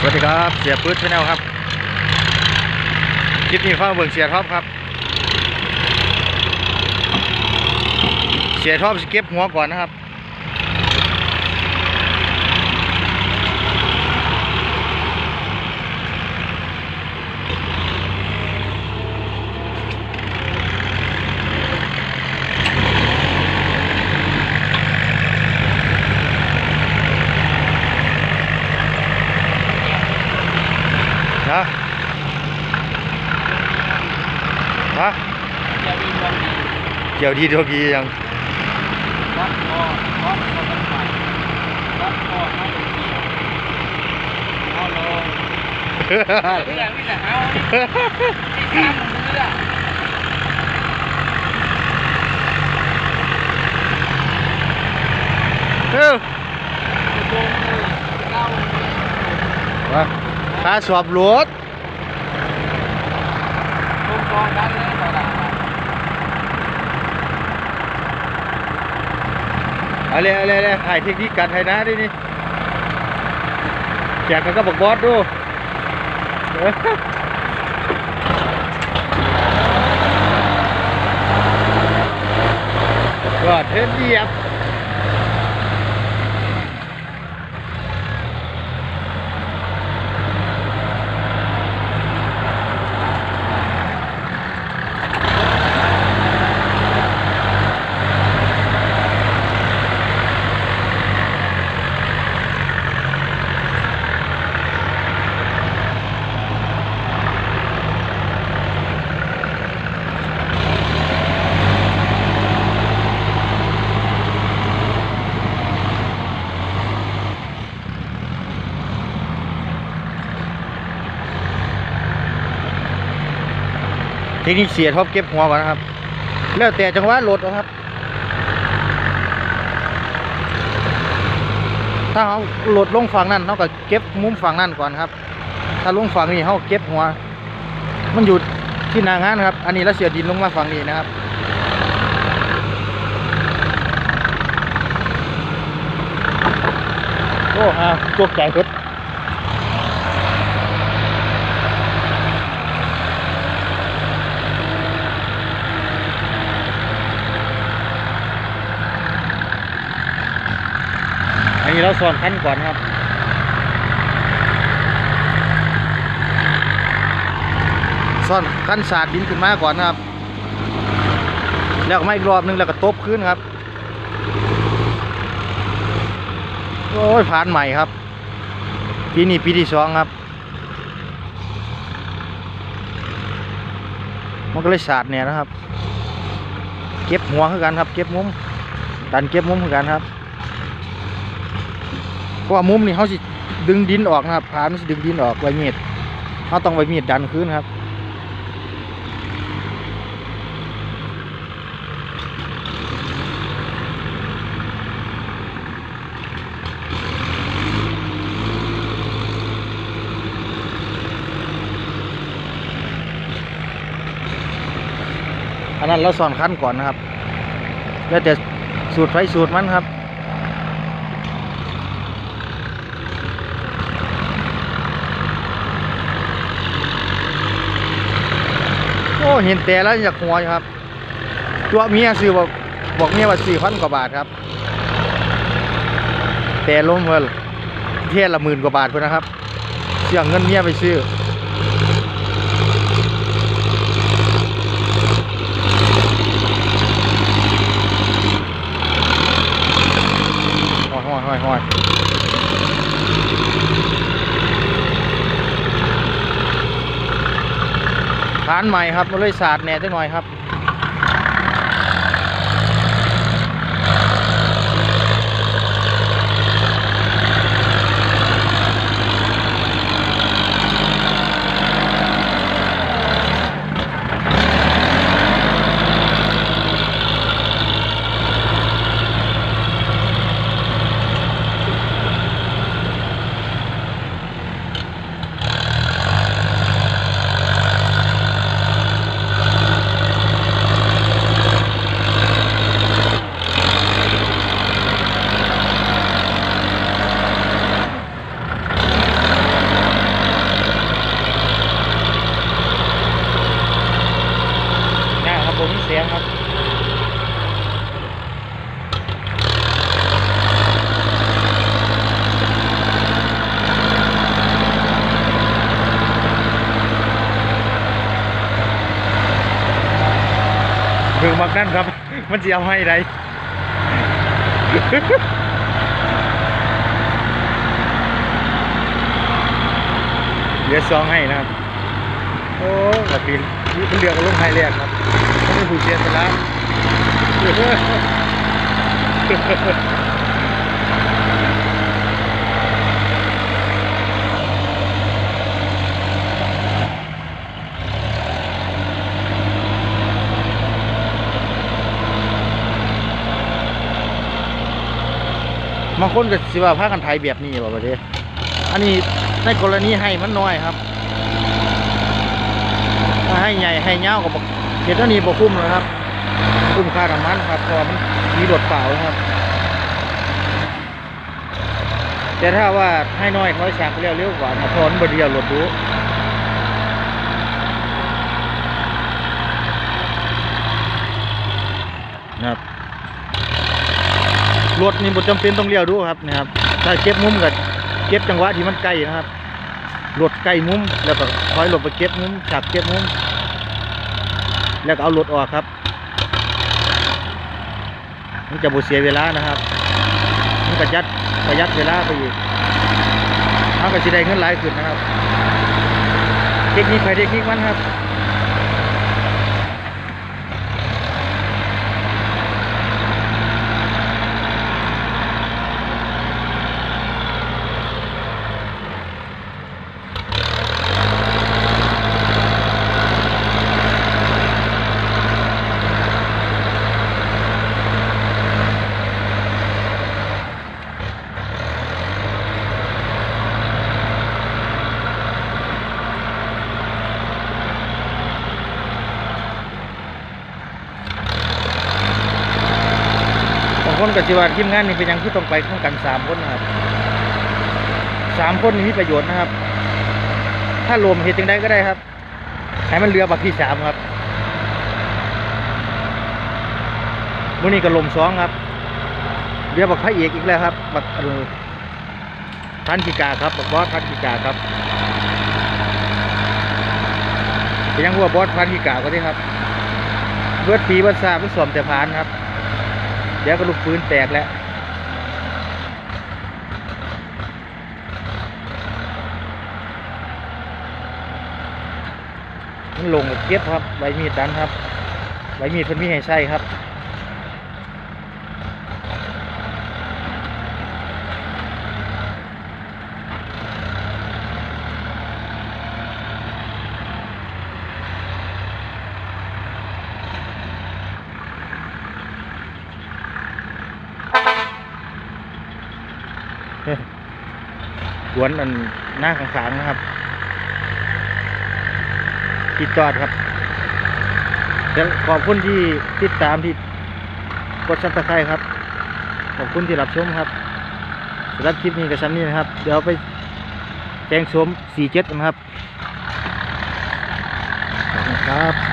สวัสดีครับเสียปื๊ดชาแนลครับคลิปนี้ฟ้าเบิ่งเสียท็อปครับ เสียท็อปสเก็บหัวก่อนนะครับ ฮะจะมีความดีเกี่ยวดีดวกียังวัดคอวัดคอมันใหม่วัดคอให้ดูดีเอาลงเรื่องนี่แหละเอาที่สามมือละเออโยงมือเล่ามาค่าสอบรถลงกองดัน เอดาเอาเลยเอาเลยเลยถ่ายเทคนิคการถ่ายน้าด้วยนี่แจกกันก็บอกบอสดูก็เทนเดียบ ทคนิคเสียท็อปเก็บหัวก่อนนะครับ แล้วแต่จังหวะรถนะครับ ถ้าเขาโหลดลงฝั่งนั้นเขาก็เก็บมุมฝั่งนั้นก่อนครับ ถ้าลงฝั่งนี้เขาเก็บหัว มันอยู่ที่หนางานครับ อันนี้แล้วเสียดินลงมาฝั่งนี้นะครับโอ้ฮะตกใจเพิด นี้เราสอนขั้นก่อนครับซ่อนขั้นสาดดินขึ้นมาก่อนนะครับ แล้วมาอีกรอบนึงแล้วก็ตบขึ้นครับ โอ้ยผ่านใหม่ครับ ปีนี้ปีที่สองครับ มันก็เลยสาดเนี่ยนะครับ เก็บหัวคือกันครับ เก็บมุมดันเก็บมุมคือกันครับ เพราะว่ามุมนี่เขาสิดึงดินออกนะครับผานมันสิดึงดินออกไว้มีดเขาต้องไว้มีดดันขึ้นครับอันนั้นเราสอนขั้นก่อนนะครับ แล้วแต่สูตรไฟสูตรมันครับ โอ้เห็นแต่แล้วอยากหัวครับ ตัวเมียซื้อบอกบอกเมียว่าสี่พันกว่าบาทครับ แต่ล้มเงินเทียละหมื่นกว่าบาทเพื่อนนะครับเสี่ยงเงินเมียไปซื้อ ห้อยห้อยห้อยห้อยฐานใหม่ครับมาเลยสาดแหน่จังหน่อยครับ ค มักนั่นครับ มันจะเอาให้ไรเหลือซองให้นะครับ โอ้กระปินนี่เป็นเรือกับลงไฮแรกครับไม่ผูกเสียสละ บางคนก็สิว่าพากันไทยแบบนี้บ่ประเดี๋อันนี้ในกรณีให้มันน้อยครับถ้าให้ใหญ่ให้เงาก็บอกเห็นอันนี้บ่คุ้มนะครับ คุ้มค่าน้ำมันครับพรมันมีรถเปล่าครับ แต่ถ้าว่าให้น้อยเขาฉากเร็วเร็วกว่าพราะมันบเดียวรถดูนะครับ รถนี่บ่จำเป็นต้องเลี้ยวดูครับนะครับถ้าเก็บมุมก็เก็บจังหวะที่มันใกล้นะครับรถใกล้มุมแล้วก็คอยหลบไปเก็บมุมฉากเก็บมุมแล้วก็เอารถออกครับมันจะบ่เสียเวลานะครับมันก็ยัดประหยัดเวลาไปอีกมันก็สิได้เงินหลายขึ้นนะครับ เทคนิคไปเทคนิคมันครับ บางคนก็สิวาทีมงานนี่เป็นยังคือต้องไปข้างกันสามคนนะครับสามคนนี่มีประโยชน์นะครับ ถ้ารวมเหตุจังได้ก็ได้ครับให้มันเรือบักที่สามครับมื้อนี้ก็ลมสองครับเรือบักพระเอกอีกแล้วครับบักเออพันธิกาครับบักบอสพันธิกาครับเป็นยังหัวบอสพันธิกาก็ได้ครับเบิดปีเบิดซาเบิดสวมแต่พานครับ เดี๋ยวก็ลูกปืนแตกแล้วมันลงกับเก็บครับใบมีดดันครับใบมีดเพิ่นมีให้ใช้ครับ ส วนอันหน้าข้างๆนะครับติดจอดครับเดี๋ยวขอบคุณที่ติดตามที่กดซับสไครต์ครับ ขอบคุณที่รับชมครับสำหรับคลิปนี้กับชั้นนี้นะครับ เดี๋ยวไปแจ้งชม47นะครับขอบคุณครับ